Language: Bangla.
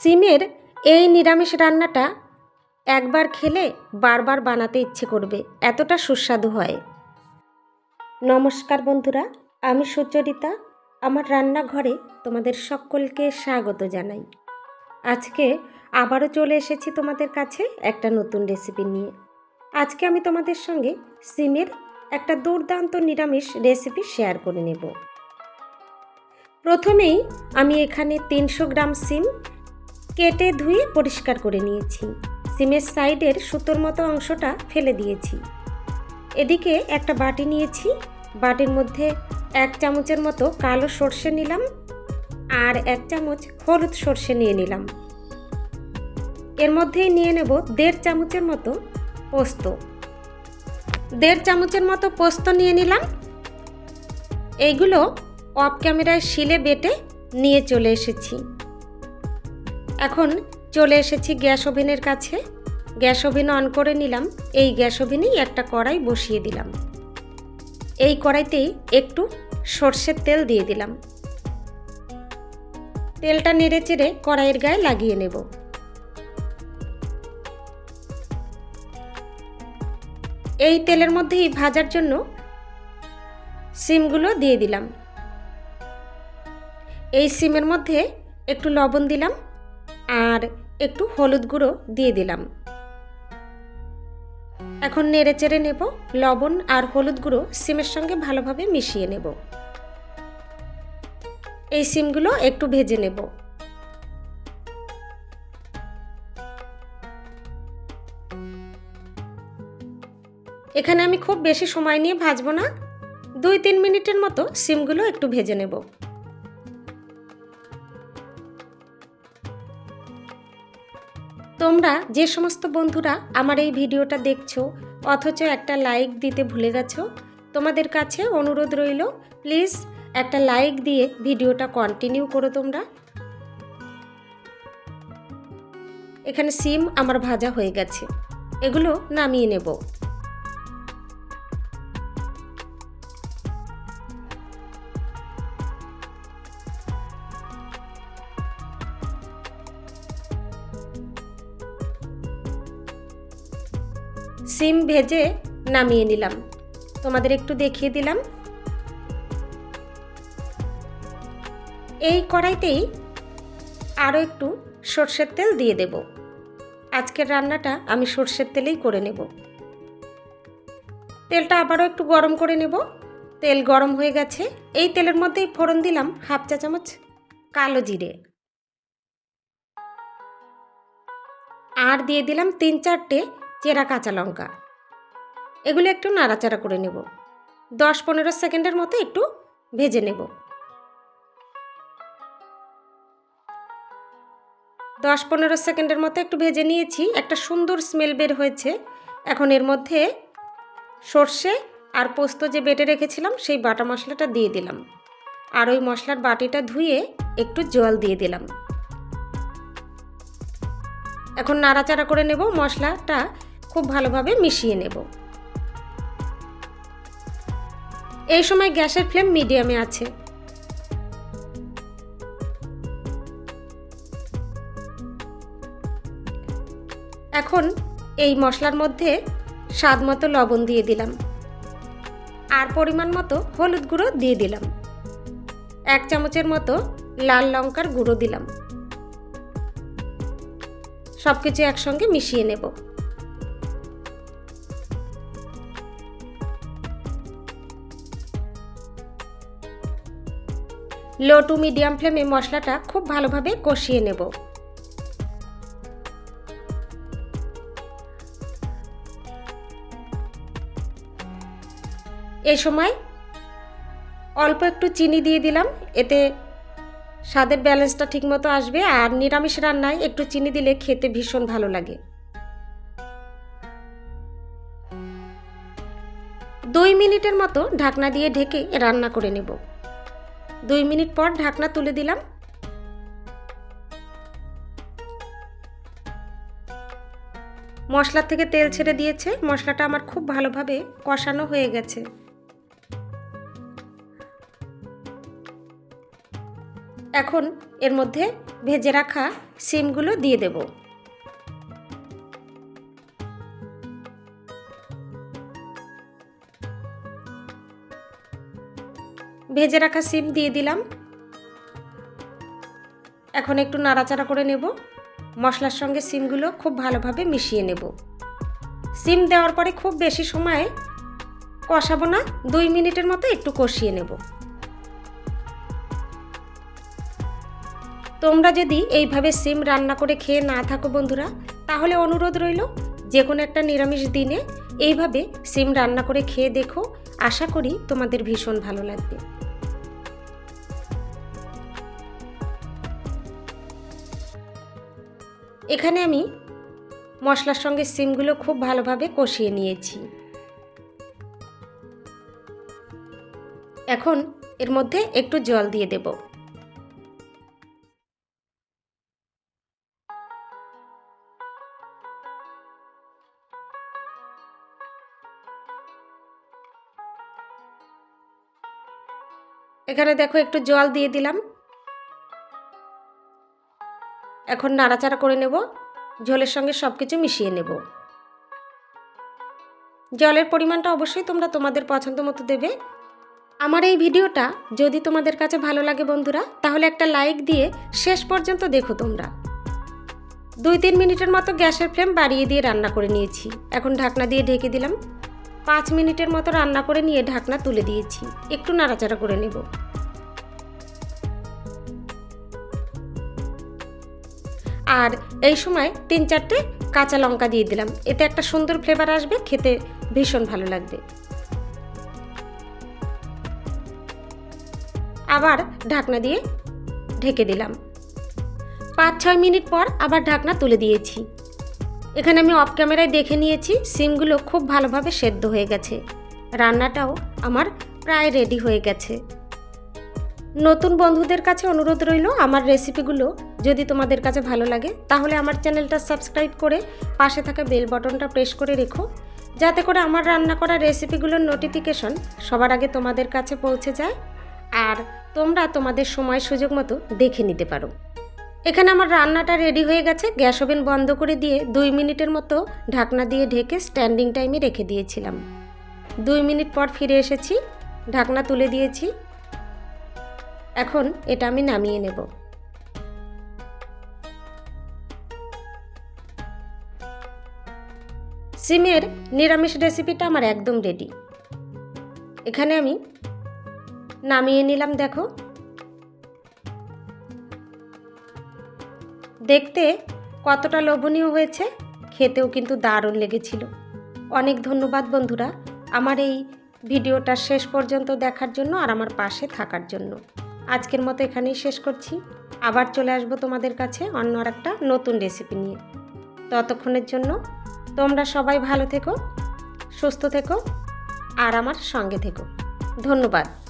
সিমের এই নিরামিষ রান্নাটা একবার খেলে বারবার বানাতে ইচ্ছে করবে, এতটা সুস্বাদু হয়। নমস্কার বন্ধুরা, আমি সুচরিতা, আমার রান্নাঘরে তোমাদের সকলকে স্বাগত জানাই। আজকে আবারও চলে এসেছি তোমাদের কাছে একটা নতুন রেসিপি নিয়ে। আজকে আমি তোমাদের সঙ্গে সিমের একটা দুর্দান্ত নিরামিষ রেসিপি শেয়ার করে নেব। প্রথমেই আমি এখানে তিনশো গ্রাম সিম কেটে ধুয়ে পরিষ্কার করে নিয়েছি। সিমের সাইডের সুতোর মতো অংশটা ফেলে দিয়েছি। এদিকে একটা বাটি নিয়েছি। বাটির মধ্যে এক চামচের মতো কালো সর্ষে নিলাম আর এক চামচ হলুদ সর্ষে নিয়ে নিলাম। এর মধ্যেই নিয়ে নেব দেড় চামচের মতো পোস্ত। দেড় চামচের মতো পোস্ত নিয়ে নিলাম। এইগুলো অফ ক্যামেরায় শিলে বেটে নিয়ে চলে এসেছি। এখন চলে এসেছি গ্যাস ওভেনের কাছে। গ্যাস ওভেন অন করে নিলাম। এই গ্যাস ওভেনেই একটা কড়াই বসিয়ে দিলাম। এই কড়াইতেই একটু সর্ষের তেল দিয়ে দিলাম। তেলটা নেড়ে চেড়ে কড়াইয়ের গায়ে লাগিয়ে নেব। এই তেলের মধ্যেই ভাজার জন্য সিমগুলো দিয়ে দিলাম। এই সিমের মধ্যে একটু লবণ দিলাম। আর একটু হলুদ গুঁড়ো দিয়ে দিলাম। এখন নেড়ে চেড়ে নেব, লবণ আর হলুদ গুঁড়ো সিমের সঙ্গে ভালোভাবে মিশিয়ে নেব। এই সিমগুলো একটু ভেজে নেব। এখানে আমি খুব বেশি সময় নিয়ে ভাজবো না। দুই তিন মিনিটের মতো সিমগুলো একটু ভেজে নেব। তোমরা যে সমস্ত বন্ধুরা আমার এই ভিডিওটা দেখছ, অথচ একটা লাইক দিতে ভুলে গেছো, তোমাদের কাছে অনুরোধ রইল প্লিজ একটা লাইক দিয়ে ভিডিওটা কন্টিনিউ করো তোমরা। এখানে সিম আমার ভাজা হয়ে গেছে, এগুলো নামিয়ে নেব। সিম ভেজে নামিয়ে নিলাম। তোমাদের একটু দেখিয়ে দিলাম। এই কড়াইতেই আরও একটু সর্ষের তেল দিয়ে দেব। আজকের রান্নাটা আমি সর্ষের তেলেই করে নেব। তেলটা আবারও একটু গরম করে নেব। তেল গরম হয়ে গেছে। এই তেলের মধ্যেই ফোড়ন দিলাম হাফ চা চামচ কালো জিরে। আর দিয়ে দিলাম তিন চারটে চেরা কাঁচা লঙ্কা। এগুলো একটু নাড়াচাড়া করে নেব। দশ পনেরো সেকেন্ডের মতো একটু ভেজে নেব। দশ পনেরো সেকেন্ডের মতো একটু ভেজে নিয়েছি। একটা সুন্দর স্মেল বের হয়েছে। এখন এর মধ্যে সর্ষে আর পোস্ত যে বেটে রেখেছিলাম, সেই বাটা মশলাটা দিয়ে দিলাম। আর ওই মশলার বাটিটা ধুয়ে একটু জল দিয়ে দিলাম। এখন নাড়াচাড়া করে নেব মশলাটা। খুব ভালোভাবে মিশিয়ে নেব। এই সময় গ্যাসের ফ্লেম মিডিয়ামে আছে। এখন এই মশলার মধ্যে স্বাদ মতো লবণ দিয়ে দিলাম। আর পরিমাণ মতো হলুদ গুঁড়ো দিয়ে দিলাম। এক চামচের মতো লাল লঙ্কার গুঁড়ো দিলাম। সব কিছু একসঙ্গে মিশিয়ে নেব। লো টু মিডিয়াম ফ্লেমে মশলাটা খুব ভালোভাবে কষিয়ে নেব। এ সময় অল্প একটু চিনি দিয়ে দিলাম, এতে স্বাদের ব্যালেন্সটা ঠিকমতো আসবে আর নিরামিষ রান্নায় একটু চিনি দিলে খেতে ভীষণ ভালো লাগে। দুই মিনিটের মতো ঢাকনা দিয়ে ঢেকে রান্না করে নেব। দুই মিনিট পর ঢাকনা তুলে দিলাম। মশলা থেকে তেল ছেড়ে দিয়েছে। মশলাটা আমার খুব ভালোভাবে কষানো হয়ে গেছে। এখন এর মধ্যে ভেজে রাখা সিমগুলো দিয়ে দেব। ভেজে রাখা সিম দিয়ে দিলাম। এখন একটু নাড়াচাড়া করে নেব। মশলার সঙ্গে সিমগুলো খুব ভালোভাবে মিশিয়ে নেব। সিম দেওয়ার পরে খুব বেশি সময়ে কষাবো না, দুই মিনিটের মতো একটু কষিয়ে নেব। তোমরা যদি এইভাবে সিম রান্না করে খেয়ে না থাকো বন্ধুরা, তাহলে অনুরোধ রইল যে কোনো একটা নিরামিষ দিনে এইভাবে সিম রান্না করে খেয়ে দেখো। আশা করি তোমাদের ভীষণ ভালো লাগবে। এখানে আমি মশলার সঙ্গে সিমগুলো খুব ভালোভাবে কষিয়ে নিয়েছি। এখন এর মধ্যে একটু জল দিয়ে দেব। এখানে দেখো একটু জল দিয়ে দিলাম। এখন নাড়াচাড়া করে নেব ঝোলের সঙ্গে সব কিছু মিশিয়ে নেব। জলের পরিমাণটা অবশ্যই তোমরা তোমাদের পছন্দ মতো দেবে। আমার এই ভিডিওটা যদি তোমাদের কাছে ভালো লাগে বন্ধুরা, তাহলে একটা লাইক দিয়ে শেষ পর্যন্ত দেখো তোমরা। দুই তিন মিনিটের মতো গ্যাসের ফ্লেম বাড়িয়ে দিয়ে রান্না করে নিয়েছি। এখন ঢাকনা দিয়ে ঢেকে দিলাম। পাঁচ মিনিটের মতো রান্না করে নিয়ে ঢাকনা তুলে দিয়েছি। একটু নাড়াচাড়া করে নেব। আর এই সময় তিন চারটে কাঁচা লঙ্কা দিয়ে দিলাম। এতে একটা সুন্দর ফ্লেভার আসবে, খেতে ভীষণ ভালো লাগবে। আবার ঢাকনা দিয়ে ঢেকে দিলাম। পাঁচ ছয় মিনিট পর আবার ঢাকনা তুলে দিয়েছি। এখানে আমি অফ ক্যামেরায় দেখে নিয়েছি, সিমগুলো খুব ভালোভাবে সেদ্ধ হয়ে গেছে। রান্নাটাও আমার প্রায় রেডি হয়ে গেছে। নতুন বন্ধুদের কাছে অনুরোধ রইল, আমার রেসিপিগুলো যদি তোমাদের কাছে ভালো লাগে, তাহলে আমার চ্যানেলটা সাবস্ক্রাইব করে পাশে থাকা বেল বটনটা প্রেস করে রেখো, যাতে করে আমার রান্না করা রেসিপিগুলোর নোটিফিকেশন সবার আগে তোমাদের কাছে পৌঁছে যায় আর তোমরা তোমাদের সময় সুযোগ মতো দেখে নিতে পারো। এখানে আমার রান্নাটা রেডি হয়ে গেছে। গ্যাস ওভেন বন্ধ করে দিয়ে দুই মিনিটের মতো ঢাকনা দিয়ে ঢেকে স্ট্যান্ডিং টাইমে রেখে দিয়েছিলাম। দুই মিনিট পর ফিরে এসেছি, ঢাকনা তুলে দিয়েছি। এখন এটা আমি নামিয়ে নেব। সিমের নিরামিষ রেসিপিটা আমার একদম রেডি এখানে আমি নামিয়ে নিলাম, দেখো। দেখতে কতটা লোভনীয় হয়েছে, খেতেও কিন্তু দারুণ লেগেছিল। অনেক ধন্যবাদ বন্ধুরা আমার এই ভিডিওটা শেষ পর্যন্ত দেখার জন্য আর আমার পাশে থাকার জন্য। আজকের মতো এখানেই শেষ করছি। আবার চলে আসব তোমাদের কাছে অন্য আর একটা নতুন রেসিপি নিয়ে। ততক্ষণের জন্য তোমরা সবাই ভালো থেকো সুস্থ থেকো আর আমার সঙ্গে থেকো। ধন্যবাদ।